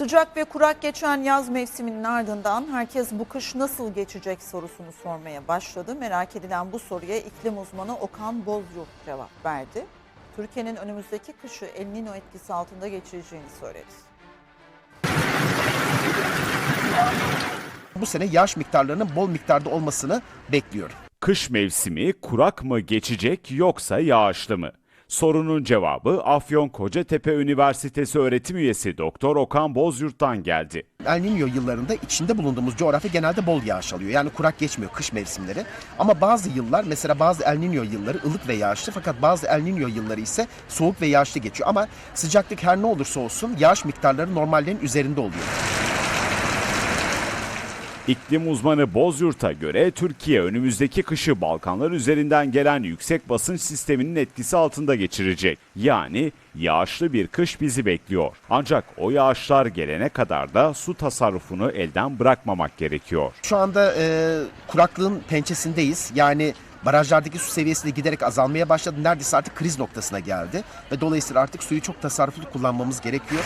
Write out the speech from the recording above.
Sıcak ve kurak geçen yaz mevsiminin ardından herkes bu kış nasıl geçecek sorusunu sormaya başladı. Merak edilen bu soruya iklim uzmanı Okan Bozyurt cevap verdi. Türkiye'nin önümüzdeki kışı El Nino etkisi altında geçireceğini söyledi. Bu sene yağış miktarlarının bol miktarda olmasını bekliyorum. Kış mevsimi kurak mı geçecek yoksa yağışlı mı? Sorunun cevabı Afyon Kocatepe Üniversitesi öğretim üyesi Doktor Okan Bozyurt'tan geldi. El Niño yıllarında içinde bulunduğumuz coğrafya genelde bol yağış alıyor. Yani kurak geçmiyor kış mevsimleri. Ama bazı yıllar mesela bazı El Niño yılları ılık ve yağışlı fakat bazı El Niño yılları ise soğuk ve yağışlı geçiyor. Ama sıcaklık her ne olursa olsun yağış miktarları normallerin üzerinde oluyor. İklim uzmanı Bozyurt'a göre Türkiye önümüzdeki kışı Balkanlar üzerinden gelen yüksek basınç sisteminin etkisi altında geçirecek. Yani yağışlı bir kış bizi bekliyor. Ancak o yağışlar gelene kadar da su tasarrufunu elden bırakmamak gerekiyor. Şu anda e, kuraklığın pençesindeyiz. Yani barajlardaki su seviyesi de giderek azalmaya başladı. Neredeyse artık kriz noktasına geldi. Ve dolayısıyla artık suyu çok tasarruflu kullanmamız gerekiyor.